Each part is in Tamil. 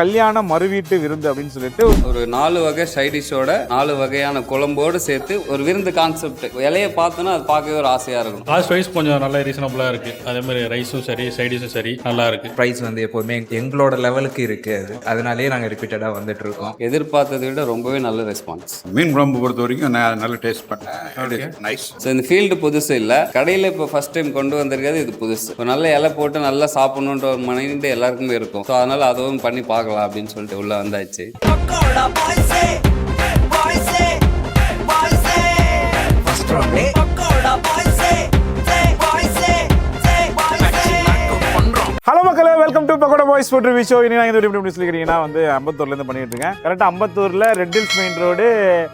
கல்யாண மறுவீட்டு விருந்து அப்படின்னு சொல்லிட்டு ஒரு நாலு வகை சைடிஷோட நாலு வகையான குழம்போடு சேர்த்து ஒரு விருந்து கான்செப்ட் இலைய பார்த்தோன்னா அது பார்க்கவே ஒரு ஆசையா இருக்கும். காஸ்ட் வைஸ் கொஞ்சம் நல்லா ரீசனபுளாக இருக்குது அதே மாதிரி ரைஸும் சரி சைடிஷும் சரி நல்லா இருக்கு. ப்ரைஸ் வந்து எப்போதுமே எங்களோட லெவலுக்கு இருக்கு அது. அதனாலேயே நாங்கள் ரிப்பீட்டடாக வந்துட்டு இருக்கோம். எதிர்பார்த்ததை விட ரொம்பவே நல்ல ரெஸ்பான்ஸ் மீன் குழம்பு பொறுத்த வரைக்கும் நான் நல்ல டேஸ்ட் பண்ணேன். நைஸ் ஸோ இந்த ஃபீல்டு புதுசு இல்லை. கடையில் இப்போ ஃபர்ஸ்ட் டைம் கொண்டு வந்திருக்கிறது இது புதுசு. நல்ல இலை போட்டு நல்லா சாப்பிடணுன்ற ஒரு மைண்டு எல்லாருக்குமே இருக்கும். ஸோ அதனால அதுவும் பண்ணி பார்க்கலாம் அப்படின்னு சொல்லிட்டு உள்ள வந்தாச்சு. பாய்ஸே பாய்ஸே வாய்ஸ் போட்டு பாய்ஸ் ஃபுட் ரிவ்யூ இனி நான் எப்படி சொல்லிக்கிறீங்கன்னா வந்து அம்பத்தூர்ல இருந்து பண்ணிட்டு இருக்கேன். கரெக்டாக அம்பத்தூர்ல Red hills main road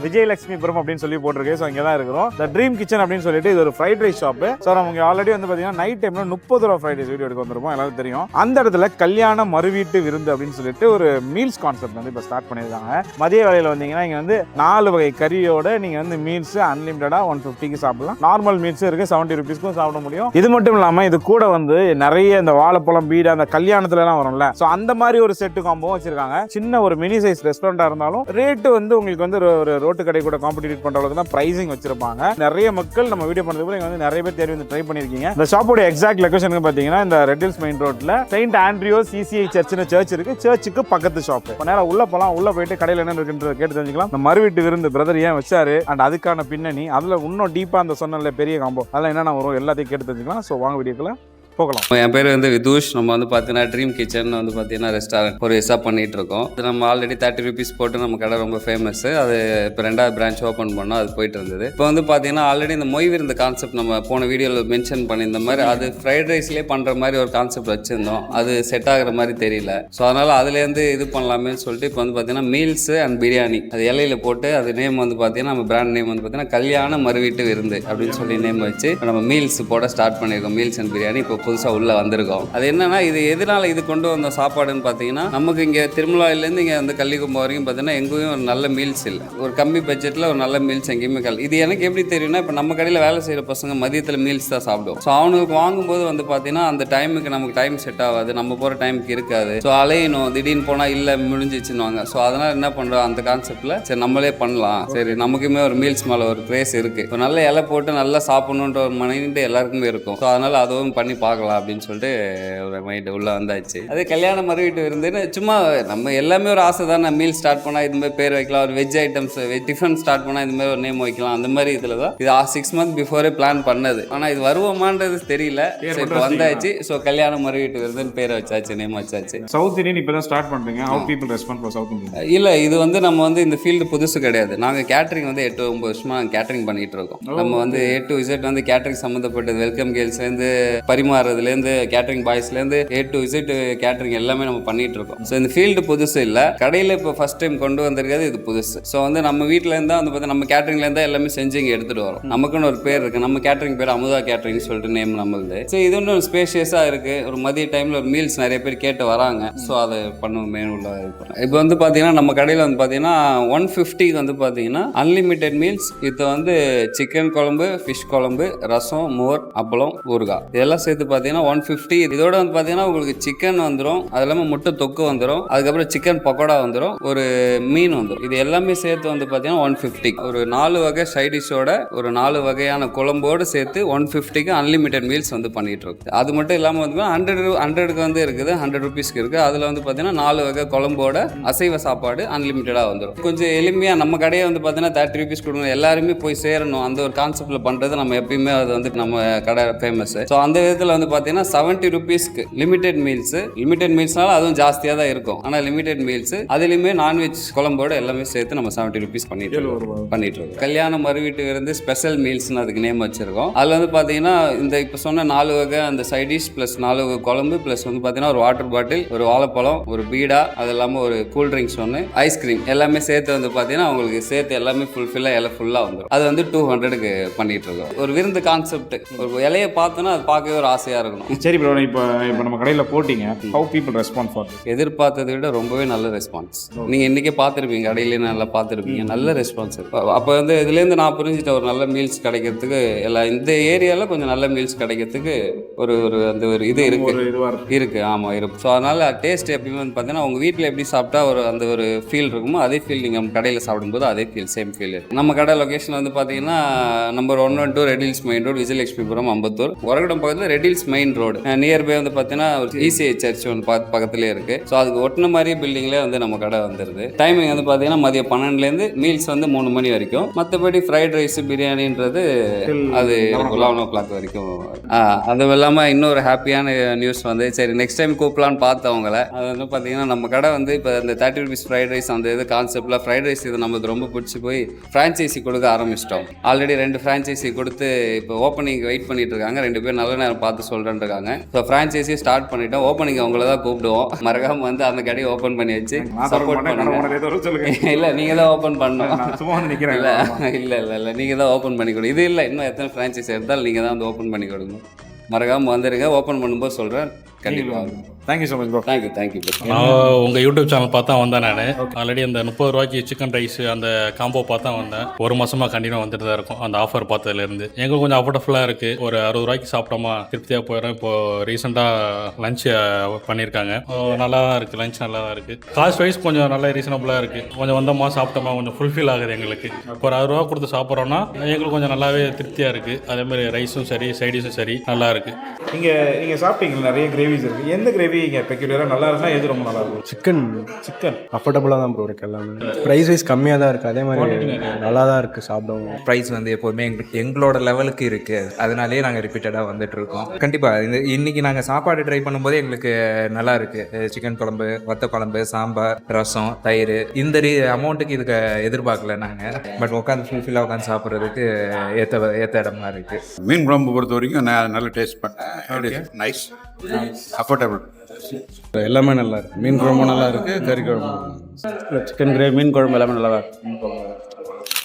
Vijayalakshmipuram அப்படின்னு சொல்லி போட்டிருக்கு. ஸோ இங்கே தான் இருக்கிறோம். த ட்ரீம் கிச்சன் அப்படின்னு சொல்லிட்டு இது ஒரு ஃப்ரைட் ரைஸ் ஷாப்பு ஸோ நம்ம ஆல்ரெடி வந்து பார்த்தீங்கன்னா நைட் டைம்ல முப்பது ரூபா ஃப்ரைட் ரைஸ் வீடியோ எடுக்க வந்திருப்போம். எல்லாரும் தெரியும். அந்த இடத்துல கல்யாண மறுவீட்டு விருந்து அப்படின்னு சொல்லிட்டு ஒரு மீல்ஸ் கான்செப்ட் வந்து இப்போ ஸ்டார்ட் பண்ணியிருக்காங்க. மதிய வேலையில் வந்தீங்கன்னா இங்கே வந்து நாலு வகை கறியோட நீங்கள் வந்து மீல்ஸ் அன்லிமிட்டடாக ஒன் ஃபிஃப்டிக்கு சாப்பிடலாம். நார்மல் மீல்ஸும் இருக்குது செவன்ட்டி ருபீஸ்க்கும் சாப்பிட முடியும். இது மட்டும் இல்லாமல் இது கூட வந்து நிறைய இந்த வாழைப்பழம் பீடு அந்த கல்யாணத்துலலாம் வரும். வரும்ல ஸோ அந்த மாதிரி ஒரு செட்டு காம்போவும் வச்சிருக்காங்க. சின்ன ஒரு மினி சைஸ் ரெஸ்டாரண்டாக இருந்தாலும் ரேட்டு வந்து உங்களுக்கு வந்து ஒரு- ரோட்டு கடை கூட காம்படிட் பண்ணுற அளவுக்கு தான் ப்ரைசிங் வச்சிருப்பாங்க. நிறைய மக்கள் நம்ம வீடியோ பண்ணுறதுக்கு இங்கே வந்து நிறைய பேர் தேடி வந்து ட்ரை பண்ணியிருக்கீங்க. இந்த ஷாப்போட எக்ஸாக்ட் லொக்கேஷன் பார்த்தீங்கன்னா இந்த ரெட்டில்ஸ் மெயின் ரோட்டில் செயின்ட் ஆண்ட்ரியோ சிசிஐ சர்ச்னு சர்ச் இருக்கு. சர்ச்சுக்கு பக்கத்து ஷாப் இப்போ நேரம் உள்ள போகலாம் உள்ள போயிட்டு கடையில் என்ன இருக்குன்றது கேட்டு தெரிஞ்சுக்கலாம். இந்த மறுவீட்டு விருந்து பிரதர் ஏன் வச்சாரு? அண்ட் அதுக்கான பின்னணி அதில் இன்னும் டீப்பாக அந்த சொன்னல பெரிய காம்போ அதெல்லாம் என்னென்ன வரும்? எல்லாத்தையும் கேட்டு தெரிஞ்சுக்கலாம். ஸோ வாங்க வீடியோக்குள்ள போகலாம். என் பேர் வந்து விதூஷ். நம்ம வந்து பார்த்தீங்கன்னா ட்ரீம் கிச்சன் வந்து பார்த்தீங்கன்னா ரெஸ்டாரண்ட் ஒரு விசா பண்ணிட்டு இருக்கோம். இது நம்ம ஆல்ரெடி தேர்ட்டி ருபீஸ் போட்டு நம்ம கடை ரொம்ப ஃபேமஸ் அது இப்போ ரெண்டாவது பிரான்ச் ஓப்பன் பண்ணோம். அது போயிட்டு இருந்தது. இப்போ வந்து பார்த்தீங்கன்னா ஆல்ரெடி இந்த மொய் விருந்த கான்செப்ட் நம்ம போன வீடியோவில் மென்ஷன் பண்ணியிருந்த மாதிரி அது ஃப்ரைட் ரைஸ்லேயே பண்ணுற மாதிரி ஒரு கான்செப்ட் வச்சுருந்தோம். அது செட் ஆகிற மாதிரி தெரியல. ஸோ அதனால் அதுலேருந்து இது பண்ணலாமே சொல்லிட்டு இப்போ வந்து பார்த்தீங்கன்னா மீல்ஸ் அண்ட் பிரியாணி அது இலையில போட்டு அது நேம் வந்து பார்த்தீங்கன்னா நம்ம பிராண்ட் நேம் வந்து பார்த்தீங்கன்னா கல்யாண மறுவீட்டு விருந்து அப்படின்னு சொல்லி நேம் வச்சு நம்ம மீல்ஸ் போட ஸ்டார்ட் பண்ணியிருக்கோம். மீல்ஸ் அண்ட் பிரியாணி இப்போ புதுசாக உள்ளே வந்திருக்கோம். அது என்னென்னா இது எதனால் இது கொண்டு வந்த சாப்பாடுன்னு பார்த்தீங்கன்னா நமக்கு இங்கே திருமலாயிலேருந்து இங்கே வந்து கள்ளிக்கும்பம் வரைக்கும் பார்த்தீங்கன்னா எங்கேயும் ஒரு நல்ல மீல்ஸ் இல்லை. ஒரு கம்மி பட்ஜெட்டில் ஒரு நல்ல மீல்ஸ் எங்கேயுமே கல் இது எனக்கு எப்படி தெரியும்னா இப்போ நம்ம கடையில் வேலை செய்கிற பசங்க மதியத்தில் மீல்ஸ் தான் சாப்பிடுவோம். ஸோ அவனுக்கு வாங்கும்போது வந்து பார்த்தீங்கன்னா அந்த டைமுக்கு நமக்கு டைம் செட் ஆகாது. நம்ம போகிற டைமுக்கு இருக்காது. ஸோ அலையணும். திடீர்னு போனால் இல்லை முடிஞ்சிச்சுன்னுவாங்க. ஸோ அதனால் என்ன பண்ணுறோம் அந்த கான்செப்டில் சரி நம்மளே பண்ணலாம். சரி நமக்குமே ஒரு மீல்ஸ் மேலே ஒரு கிரேஸ் இருக்குது இப்போ நல்ல இலை போட்டு நல்லா சாப்பிடணுன்ற ஒரு மைண்டு எல்லாருக்குமே இருக்கும். ஸோ அதனால் அதுவும் பண்ணி பார்க்கலாம் அப்படின்னு சொல்லிட்டு ஒரு மைண்டு உள்ளே வந்தாச்சு. அதே கல்யாணம் மறுவீட்டு விருந்துன்னு சும்மா நம்ம எல்லாமே ஒரு ஆசை தான் மீல் ஸ்டார்ட் பண்ணால் இது மாதிரி பேர் வைக்கலாம் ஒரு veg items veg tiffin start பண்ணால் இது மாதிரி ஒரு நேம் வைக்கலாம் அந்த மாதிரி இதில் தான் இது சிக்ஸ் மந்த் பிஃபோரே பிளான் பண்ணது. ஆனால் இது வருவோமான்றது தெரியல. இப்போ வந்தாச்சு. ஸோ கல்யாணம் மறுவீட்டு விருந்துன்னு பேர் வச்சாச்சு நேம் வச்சாச்சு. சவுத் இந்தியன் இப்போ தான் ஸ்டார்ட் பண்ணுறீங்க how people respond for south Indian இல்லை இது வந்து நம்ம வந்து இந்த ஃபீல்டு புதுசு கிடையாது. நாங்கள் கேட்டரிங் வந்து எட்டு ஒன்பது வருஷமா நாங்கள் கேட்டரிங் பண்ணிட்டு இருக்கோம். நம்ம வந்து ஏ டு இசட் வந்து கேட்டரிங் சம்மந்தப்பட்டது வெல்கம் கேர்ள்ஸ்லேருந்து பரிமாறுறதுலேருந்து கேட்டரிங் பாய்ஸ்லேருந்து ஏ டு விசிட் கேட்டரிங் எல்லாமே நம்ம பண்ணிட்டு இருக்கோம் ஸோ இந்த ஃபீல்டு புதுசு இல்லை. கடையில் இப்போ ஃபர்ஸ்ட் டைம் கொண்டு வந்திருக்கிறது இது புதுசு. ஸோ வந்து நம்ம வீட்டில் இருந்தால் வந்து பார்த்தா நம்ம கேட்டரிங்ல இருந்தால் எல்லாமே செஞ்சு இங்கே எடுத்துகிட்டு வரோம். நமக்குன்னு ஒரு பேர் இருக்குது நம்ம கேட்டரிங் பேர் அமுதா கேட்டரிங் சொல்லிட்டு நேம் நம்மளுது. ஸோ இது ஒன்றும் ஸ்பேஷியஸாக இருக்குது ஒரு மதிய டைமில் ஒரு மீல்ஸ் நிறைய பேர் கேட்டு வராங்க. ஸோ அதை பண்ணுவோம் மெனுவில் இப்போ வந்து பார்த்தீங்கன்னா நம்ம கடையில் வந்து பார்த்தீங்கன்னா ஒன் ஃபிஃப்டிக்கு வந்து பார்த்தீங்கன்னா அன்லிமிட்டெட் மீல்ஸ் இது வந்து சிக்கன் குழம்பு ஃபிஷ் குழம்பு ரசம் மோர் அப்பளம் ஊறுகாய். இதெல்லாம் சேர்த்து பார்த்தீங்கன்னா ஒன் ஃபிஃப்டி இதோட வந்து பார்த்தீங்கன்னா உங்களுக்கு சிக்கன் வந்துடும் அது இல்லாமல் முட்டை தொக்கு வந்துடும் அதுக்கப்புறம் சிக்கன் பக்கோடா வந்துடும் ஒரு மீன் வந்துடும் இது எல்லாமே சேர்த்து வந்து பார்த்தீங்கன்னா ஒன் ஃபிஃப்டி ஒரு நாலு வகை சைடிஷோட ஒரு நாலு வகையான குழம்போடு சேர்த்து ஒன் ஃபிஃப்டிக்கு அன்லிமிட்டெட் மீல்ஸ் வந்து பண்ணிட்டு இருக்கு. அது மட்டும் இல்லாமல் வந்து ஹண்ட்ரட் ஹண்ட்ரடுக்கு வந்து இருக்குது. ஹண்ட்ரட் ருபீஸ்க்கு இருக்குது அதில் வந்து பார்த்தீங்கன்னா நாலு வகை குழம்போட அசைவ சாப்பாடு அன்லிமிட்டடாக வந்துடும் கொஞ்சம் எளிமையாக நம்ம கடையை வந்து பார்த்தீங்கன்னா தேர்ட்டி ருபீஸ் கொடுக்கணும் எல்லாருமே போய் சேரணும். அந்த ஒரு கான்செப்டில் பண்ணுறது நம்ம எப்பயுமே அது வந்து நம்ம கடை ஃபேமஸ் ஸோ அந்த விதத்தில் வந்து பார்த்தீங்கன்னா செவன்ட்டி ருபீஸ்க்கு லிமிடெட் மீல்ஸ் லிமிடெட் மீல்ஸ்னால அதுவும் ஜாஸ்தியாக தான் இருக்கும். ஆனால் லிமிடெட் மீல்ஸ் அதுலேயுமே நான்வெஜ் குழம்போட எல்லாமே சேர்த்து நம்ம செவன்ட்டி ருபீஸ் பண்ணிட்டு பண்ணிட்டு இருக்கோம். கல்யாணம் மறுவீட்டு விருந்து ஸ்பெஷல் மீல்ஸ்னு அதுக்கு நேம் வச்சிருக்கோம். அதில் வந்து பார்த்தீங்கன்னா இந்த இப்போ சொன்ன நாலு வகை அந்த சைடிஷ் ப்ளஸ் நாலு வகை குழம்பு ப்ளஸ் வந்து பார்த்தீங்கன்னா ஒரு வாட்டர் பாட்டில் ஒரு வாழைப்பழம் ஒரு பீடா அது இல்லாமல் ஒரு கூல் ட்ரிங்க்ஸ் ஒன்று ஐஸ்கிரீம் எல்லாமே சேர்த்து வந்து பார்த்தீங்கன்னா உங்களுக்கு சேர்த்து எல்லாமே ஃபுல்ஃபில்லாக இலை ஃபுல்லாக வந்துடும் அது வந்து டூ ஹண்ட்ரடுக்கு பண்ணிட்டு இருக்கோம். ஒரு விருந்து கான்செப்ட் ஒரு இலையை பார்த்தோன்னா அது பார்க்கவே ஒரு ஆசையாக ஆசையாக இருக்கணும். சரி ப்ரோ இப்போ இப்போ நம்ம கடையில் போட்டிங்க. ஹவு பீப்புள் ரெஸ்பான்ஸ் ஃபார் எதிர்பார்த்ததை விட ரொம்பவே நல்ல ரெஸ்பான்ஸ் நீங்கள் இன்றைக்கே பார்த்துருப்பீங்க கடையிலே நல்லா பார்த்துருப்பீங்க. நல்ல ரெஸ்பான்ஸ் அப்போ வந்து இதுலேருந்து நான் புரிஞ்சுட்ட ஒரு நல்ல மீல்ஸ் கிடைக்கிறதுக்கு எல்லா இந்த ஏரியாவில் கொஞ்சம் நல்ல மீல்ஸ் கிடைக்கிறதுக்கு ஒரு ஒரு அந்த ஒரு இது இருக்குது ஒரு இதுவாக இருக்கும் இருக்கு ஆமாம் இருக்கு. ஸோ அதனால் டேஸ்ட் எப்பயுமே வந்து பார்த்தீங்கன்னா உங்கள் வீட்டில் எப்படி சாப்பிட்டா ஒரு அந்த ஒரு ஃபீல் இருக்குமோ அதே ஃபீல் நீங்கள் கடையில் சாப்பிடும்போது அதே ஃபீல் சேம் ஃபீல் நம்ம கடை லொகேஷன் வந்து பார்த்தீங்கன்னா number one one two Redhills main road Vijayalakshmipuram Ambattur. Uragadam பக்கத்தில் ரெடில்ஸ் மெயின் ரோடு நியர்பை வந்து பார்த்தீங்கன்னா ஒரு இசிஐ சர்ச் ஒன்று பார்த்து பக்கத்துலேயே இருக்கு. ஸோ அதுக்கு ஒட்டின மாதிரி பில்டிங்லேயே வந்து நம்ம கடை வந்துருது. டைமிங் வந்து பார்த்தீங்கன்னா மதியம் பன்னெண்டுலேருந்து மீல்ஸ் வந்து மூணு மணி வரைக்கும். மற்றபடி ஃப்ரைட் ரைஸ் பிரியாணின்றது அது லெவன் ஓ கிளாக் வரைக்கும் அதுவும் இல்லாமல் இன்னொரு ஹாப்பியான நியூஸ் வந்து சரி நெக்ஸ்ட் டைம் கூப்பிடலான்னு பார்த்தவங்கள அது வந்து பார்த்தீங்கன்னா நம்ம கடை வந்து இப்போ இந்த தேர்ட்டி ருபீஸ் ஃப்ரைட் ரைஸ் அந்த இது கான்செப்டில் ஃப்ரைட் ரைஸ் இது நமக்கு ரொம்ப பிடிச்சி போய் ஃப்ரான்ச்சைசி கொடுக்க ஆரம்பிச்சிட்டோம். ஆல்ரெடி ரெண்டு ஃப்ரான்ச்சைசி கொடுத்து இப்போ ஓப்பனிங் வெயிட் பண்ணிட்டு இருக்காங்க. ரெண்டு பேர் நல்ல நேரம் பார்த்து சொல்கிறேன்னு இருக்காங்க ஸோ ஃப்ரான்ச்சைசி ஸ்டார்ட் பண்ணிட்டோம். ஓப்பனிங் அவங்கள தான் கூப்பிடுவோம். மறக்காம வந்து அந்த கடையை ஓப்பன் பண்ணி வச்சு சப்போர்ட் பண்ணுங்க. இல்லை நீங்கள் தான் ஓப்பன் பண்ணணும். சும்மா நிற்கிறேன் இல்லை இல்லை இல்லை இல்லை. நீங்கள் தான் ஓப்பன் பண்ணி கொடுங்க இது இல்லை இன்னும் எத்தனை ஃப்ரான்ச்சைஸ் எடுத்தாலும் நீங்கள் தான் வந்து ஓப்பன் பண்ணி கொடுங்க. மறக்காமல் வந்துடுங்க ஓப்பன் பண்ணும்போது சொல்கிறேன் கண்டிப்பாக thank you so much bro thank you thank you நான் உங்கள் யூடியூப் சேனல் பார்த்தா வந்தேன் நான். ஆல்ரெடி அந்த முப்பது ரூபாய்க்கு சிக்கன் ரைஸ் அந்த காம்போ பார்த்தா வந்தேன். ஒரு மாசமா கண்டினியூ வந்துட்டு தான் இருக்கும் அந்த ஆஃபர் பார்த்ததுலேருந்து. எங்களுக்கு கொஞ்சம் அஃபோர்டபுளாக இருக்குது ஒரு அறுபது ரூபாய்க்கு சாப்பிட்டோமா திருப்தியாக போயிடும். இப்போ ரீசெண்டாக லஞ்ச் பண்ணியிருக்காங்க. நல்லா தான் இருக்குது லஞ்ச் நல்லா தான் இருக்குது காஸ்ட் வைஸ் கொஞ்சம் நல்லா ரீசனபுளாக இருக்குது கொஞ்சம் வந்தோமா சாப்பிட்டோமா கொஞ்சம் ஃபுல்ஃபில் ஆகுது எங்களுக்கு. இப்போ ஒரு அறுபது ரூபா கொடுத்து சாப்பிட்றோன்னா எங்களுக்கு கொஞ்சம் நல்லாவே திருப்தியாக இருக்குது அதே மாதிரி ரைஸும் சரி சைடிஷும் சரி நல்லா இருக்குது நீங்கள் நீங்கள் சாப்பிட்டீங்களா? நிறைய கிரேவிஸ் இருக்குது எந்த கிரேவி இங்கே பெக்யூலராக நல்லா இருக்குன்னா எது ரொம்ப நல்லா இருக்கும்? சிக்கன் சிக்கன் அஃபோர்டபுளாக தான் ப்ரோ இருக்கு எல்லாமே. ப்ரைஸ் வைஸ் கம்மியாக தான் இருக்குது அதே மாதிரி நல்லா தான் இருக்குது சாப்பிடவும். ப்ரைஸ் வந்து எப்போதுமே எங்க எங்களோட லெவலுக்கு இருக்குது அதனாலேயே நாங்கள் ரிப்பீட்டடாக வந்துட்டு இருக்கோம். கண்டிப்பாக இந்த இன்னைக்கு நாங்கள் சாப்பாடு ட்ரை பண்ணும்போது எங்களுக்கு நல்லா இருக்குது சிக்கன் குழம்பு வத்த குழம்பு சாம்பார் ரசம் தயிர். இந்த ரீ அமௌண்ட்டுக்கு இதுக்கு எதிர்பார்க்கல நாங்கள் பட் உட்காந்து ஃபுல்ஃபில்லாக உட்காந்து சாப்பிட்றதுக்கு ஏற்ற ஏற்ற இடமா இருக்குது மீன் குழம்பு பொறுத்த வரைக்கும் நான் நல்ல டேஸ்ட் பண்ணேன் நைஸ் அஃபோர்டபுள் எல்லாமே நல்லா இருக்கு. மீன் குழம்பு நல்லா இருக்கு கறி குழம்பு சிக்கன் கிரேவி மீன் குழம்பு எல்லாமே நல்லா இருக்கு.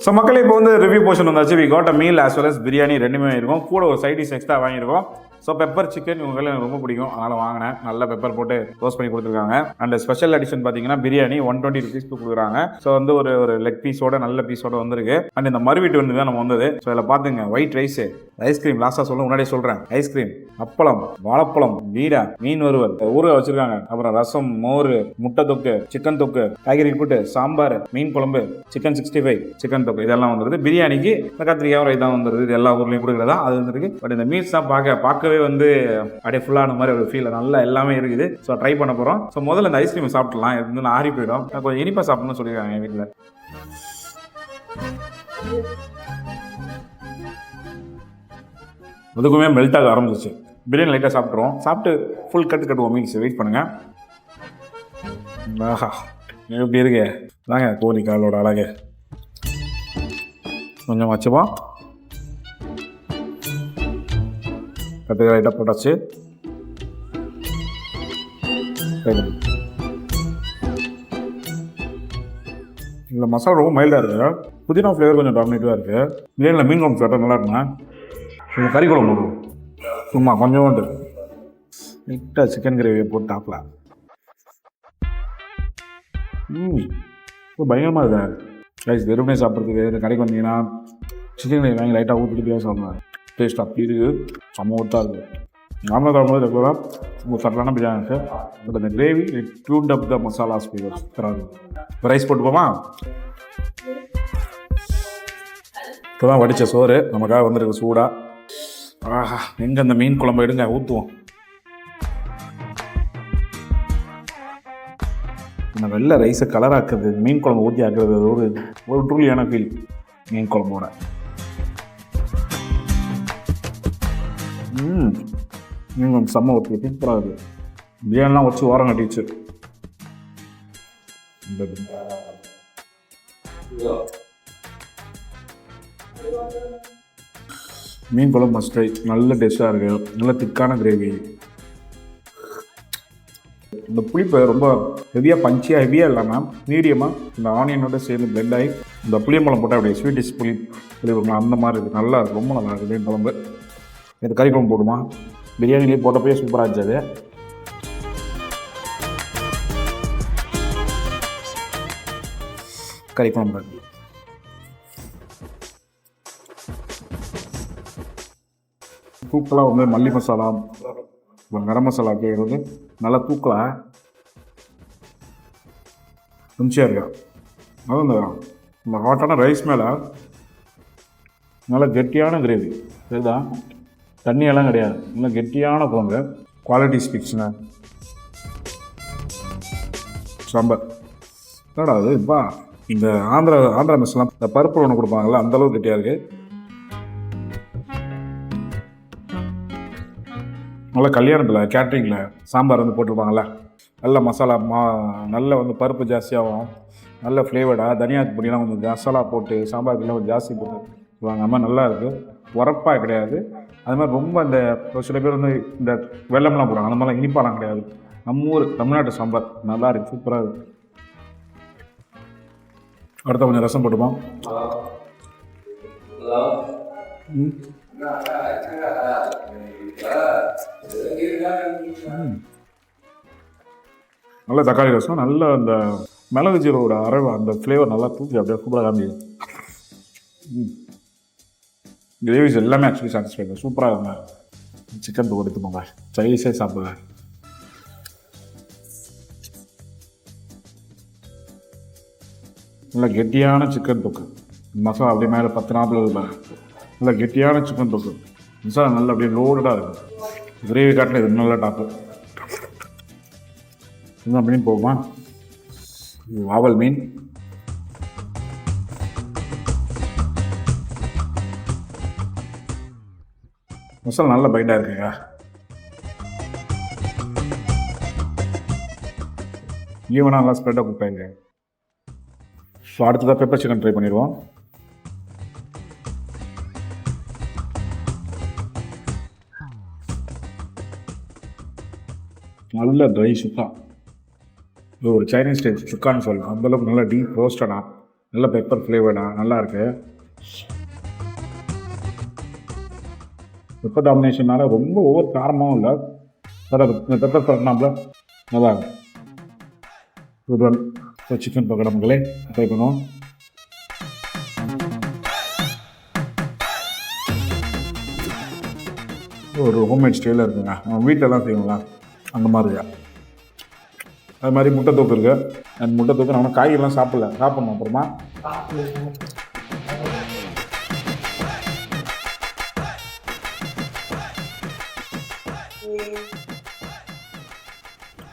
ஸோ மக்களே இப்போ வந்து ரிவ்யூ போர்ஷன் வந்தாச்சு. We got a meal as well as biryani ரெண்டுமே இருக்கும் கூட ஒரு சைட் டிஷ் எக்ஸ்ட்ரா வாங்கியிருக்கோம். ஸோ பெப்பர் சிக்கன் இவங்க எனக்கு ரொம்ப பிடிக்கும். அதனால் வாங்கினேன். நல்ல பெப்பர் போட்டு ரோஸ்ட் பண்ணி கொடுத்துருக்காங்க. அண்ட் ஸ்பெஷல் அடிஷன் பார்த்தீங்கன்னா பிரியாணி ஒன் டுவெண்ட்டி ருபீஸ்க்கு கொடுக்குறாங்க. ஸோ வந்து ஒரு ஒரு லெக் பீஸோட நல்ல பீஸோட வந்திருக்கு. அண்ட் இந்த மறுவீட்டு வந்து தான் நம்ம வந்தது. ஸோ இதில் பார்த்துங்க ஒயிட் ரைஸு ஐஸ்கிரீம் லாஸ்ட்டாக சொல்ல முன்னாடியே சொல்கிறேன் ஐஸ்கிரீம் அப்பளம் வாழைப்பழம் வீடா மீன் வறுவல். ஊற வச்சிருக்காங்க. அப்புறம் ரசம் மோர் முட்டை தொக்கு சிக்கன் தொக்கு காய்கறி கூட்டு சாம்பார் மீன் குழம்பு சிக்கன் சிக்ஸ்டி ஃபைவ் சிக்கன் தொக்கு. இதெல்லாம் வந்துருது. பிரியாணிக்கு இந்த கத்திரிக்காய் ரைஸ் தான் வந்துருது. இது எல்லா ஊர்லேயும் கொடுக்குறதா அது வந்துருக்கு. பட் இந்த மீன்ஸ் தான் பார்க்க பார்க்கவே வந்து அப்படியே ஃபுல்லான மாதிரி ஒரு ஃபீல் நல்லா எல்லாமே இருக்குது. ஸோ ட்ரை பண்ண போகிறோம் ஸோ முதல்ல இந்த ஐஸ்கிரீம் சாப்பிடலாம் இது வந்து ஆறி போயிடும். நான் கொஞ்சம் இனிப்பாக சாப்பிடணும்னு சொல்லியிருக்காங்க என் வீட்டில் அதுக்குமே மெல்ட் ஆக ஆரம்பிச்சிச்சு பிரியாணி லைட்டாக சாப்பிட்ருவோம் சாப்பிட்டு ஃபுல் கட்டு கட்டுவோம். மீல்ஸ் வெயிட் பண்ணுங்க. ஆஹா எப்படி இருக்கு? தாங்க கோழி காலோட அழகு. கொஞ்சம் வச்சுப்போம். கட்டுக்க லைட்டாக போட்டாச்சு. இந்த மசாலா ரொம்ப மைல்டாக இருக்குது புதினா ஃப்ளேவர் கொஞ்சம் டாமினேட்டிவாக இருக்குது பிரியாணியில் மீன் குழம்பு சாப்பிட்டா நல்லா இருக்குண்ணா கொஞ்சம் கறி குழம்பு போடுவோம். சும்மா கொஞ்சோண்டு. நீட்டாக சிக்கன் கிரேவியை போட்டு டாப்பில் ம் ரொம்ப பயங்கரமாக இருக்குது ரைஸ் வெறுமனே சாப்பிட்றதுக்கு இந்த கடைக்கு வந்தீங்கன்னா சிக்கன் கிரேவி வாங்கி லைட்டாக ஊற்றிட்டு பேச சாப்பிடுவேன் டேஸ்ட் அப்படி இருக்குது செம்ம ஒர்த்தாக இருக்குது நார்மலாக சாப்பிடும்போது ரெகுலராக ரொம்ப சரளான பிரியாணி இருக்குது பட் அந்த gravy it tuned up the masala speaker தராது ரைஸ் போட்டுப்போமா இப்போ தான் வடித்த சோறு. நமக்காக வந்திருக்கு சூடாக ஆஹா எங்கே அந்த மீன் குழம்பு எடுங்க ஊற்றுவோம் இந்த வெள்ளை ரைஸை கலராக்குறது மீன் குழம்பு ஊற்றி ஆக்குறது அது ஒரு ஒரு ட்ரூலியான ஃபீல் மீன் குழம்போட. மீன் குழம்பு செம்ம ஊற்றி சூப்பராக இருக்குது பிரியாணிலாம் வச்சு ஓரம் கட்டிச்சு மீன் குழம்பு மஸ்ட் ட்ரை நல்ல டேஸ்ட்டாக இருக்குது நல்ல திக்கான கிரேவி இந்த புளிப்பு ரொம்ப ஹெவியாக பஞ்சியாக ஹெவியாக இல்லாமல் மீடியமாக இந்த ஆனியனோட சேர்ந்து பிளெண்ட் ஆகி இந்த புளியம்பழம் போட்டால் அப்படியே ஸ்வீட்டிஷ் புளி புளி அந்த மாதிரி இருக்குது நல்லா இருக்குது ரொம்ப நல்லா இருக்குது மீன் குழம்பு. இது கறி குழம்பு போடுமா? பிரியாணிலேயே போட்டப்பயே சூப்பராக இருந்துச்சு அது. கறி குழம்பு. தூக்கலாக வந்து மல்லி மசாலா கரம் மசாலா கேட்குறது. நல்லா தூக்கலாம் ருச்சியாக இருக்கா? அதுவும் இந்த இந்த ஹாட்டான ரைஸ் மேலே நல்லா கெட்டியான கிரேவி சரிதா? தண்ணியெல்லாம் கிடையாது. இன்னும் கெட்டியான குழம்பு. குவாலிட்டி ஸ்பிக்ஸ்ங்க சாம்பார். என்னடா அது? இப்பா இந்த ஆந்திரா ஆந்திரா மெஸ்லாம் இந்த பருப்பு ஒன்று கொடுப்பாங்களே அந்தளவுக்கு கெட்டியாக இருக்குது நல்லா கல்யாணத்தில் கேட்ரிங்கில் சாம்பார் வந்து போட்டிருப்பாங்களே நல்ல மசாலா மா நல்ல வந்து பருப்பு ஜாஸ்தியாகும். நல்ல ஃப்ளேவர்டாக தனியா பொடியெல்லாம் கொஞ்சம் மசாலா போட்டு சாம்பாருக்குலாம் கொஞ்சம் ஜாஸ்தி போட்டு சொல்லுவாங்க அது நல்லா இருக்குது உரப்பாக கிடையாது. அது மாதிரி ரொம்ப இந்த ஒரு சில பேர் வந்து இந்த வெள்ளம்லாம் போடுறாங்க அந்த மாதிரிலாம் இனிப்பாலாம் கிடையாது. நம்ம ஊர் தமிழ்நாட்டு சாம்பார் நல்லா இருக்கு. சூப்பராக இருக்கு. அடுத்த கொஞ்சம் ரசம் போட்டுப்போம். ம். நல்ல தக்காளி ரசம் நல்ல அந்த மிளகு ஜீரோட அரைவா அந்த ஃப்ளேவர் நல்லா தூக்கி அப்படியே சூப்பராக காமிக்குது. கிரேவிஸ் எல்லாமே ஆக்சுவலி சாட்டிஸ்ஃபைடு சூப்பராக இருங்க சிக்கன் தூக்கு எடுத்துக்கோங்க சைஸே சைனீஸே சாப்பிடுங்க. நல்ல கெட்டியான சிக்கன் தொக்கு மசாலா அப்படியே மேலே பத்து நாற்பது இருப்பாங்க நல்ல கெட்டியான சிக்கன் தொக்கு மசாலா நல்லா அப்படியே லோடடாக இருக்கும் கிரேவி காட்டில் இது நல்ல டாப்பு இன்னும் அப்படின்னு போகுமா? வாவல் மீன். மசாலா நல்ல பைட்டாக இருக்குங்க ஈவனாக நல்லா ஸ்ப்ரெட்டாக குக் ஸோ அடுத்ததாக பெப்பர் சிக்கன் ட்ரை பண்ணிடுவோம். நல்ல ட்ரை சுக்கா. இது ஒரு சைனீஸ் டைப் சுக்கான்னு சொல்லலாம். அந்தளவுக்கு நல்லா டீப் ரோஸ்டடா நல்ல பெப்பர் ஃப்ளேவர்டா நல்லா இருக்குது வெப்ப டாமினேஷனால ரொம்ப ஒவ்வொரு காரணமும் இல்லை. சார் அது பெப்பர் பண்ணாமல் நல்லா உடல் good so chicken pakoda dry பண்ணுவோம். ஒரு ஹோம்மேட் ஸ்டைலில் இருக்குங்க. நம்ம வீட்டிலலாம் செய்வோங்களா அந்த மாதிரியா. அது மாதிரி முட்டை தோப்பு இருக்குது அந்த முட்டை தோப்பு நம்ம காய்கறிலாம் சாப்பிடல. சாப்பிட்ணும் அப்புறமா.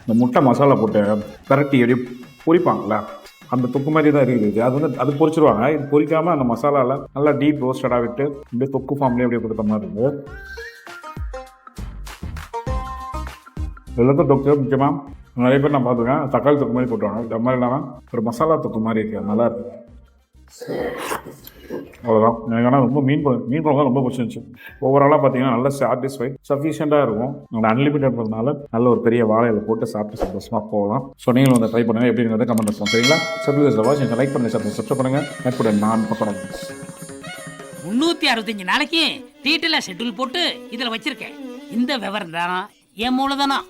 இந்த முட்டை மசாலா போட்டு பரட்டி அப்படியே பொரிப்பாங்களா அந்த தொக்கு மாதிரி தான் இருக்குது அது வந்து அது பொரிச்சிருவாங்க. இது பொரிக்காமல் அந்த மசாலாவில் நல்லா டீப் ரோஸ்டடாக விட்டு அப்படியே தொக்கு ஃபார்ம்லேயே அப்படியே கொடுத்த மாதிரி இருக்குது எல்லாத்தையும் தொக்கு முக்கியமாக நிறைய பேர் நான் பார்த்துருக்கேன். தக்காளி தொக்கு மாதிரி போட்டுருவாங்க. இந்த மாதிரி இல்லாமல் ஒரு மசாலா தொக்கு மாதிரி இருக்குது நல்லா இருக்குது அவ்வளோதான் எனக்கு ஆனால் ரொம்ப மீன் குழம்பு மீன் குழம்பு ரொம்ப பிடிச்சிருந்துச்சு. ஓவராலாக பார்த்தீங்கன்னா நல்ல சாட்டிஸ்ஃபைட் சஃபிஷியண்டாக இருக்கும். உங்களோட அன்லிமிட்டட்னால நல்ல ஒரு பெரிய வாழையில் போட்டு சாப்பிட்டு சந்தோஷமாக போகலாம். ஸோ நீங்களும் வந்து ட்ரை பண்ணுங்கள் எப்படிங்கிறத கமெண்ட் பண்ணுவோம் சரிங்களா சப்ஸ்கிரைப் வாட்ச் நீங்கள் லைக் பண்ணுங்கள் சார் சப்ஸ்கிரைப் பண்ணுங்கள் எப்படி நான் பக்கம் முந்நூற்றி அறுபத்தஞ்சு நாளைக்கு டீட்டெயிலாக ஷெட்யூல் போட்டு இதில் வச்சிருக்கேன். இந்த விவரம் தான் என் மூலதானா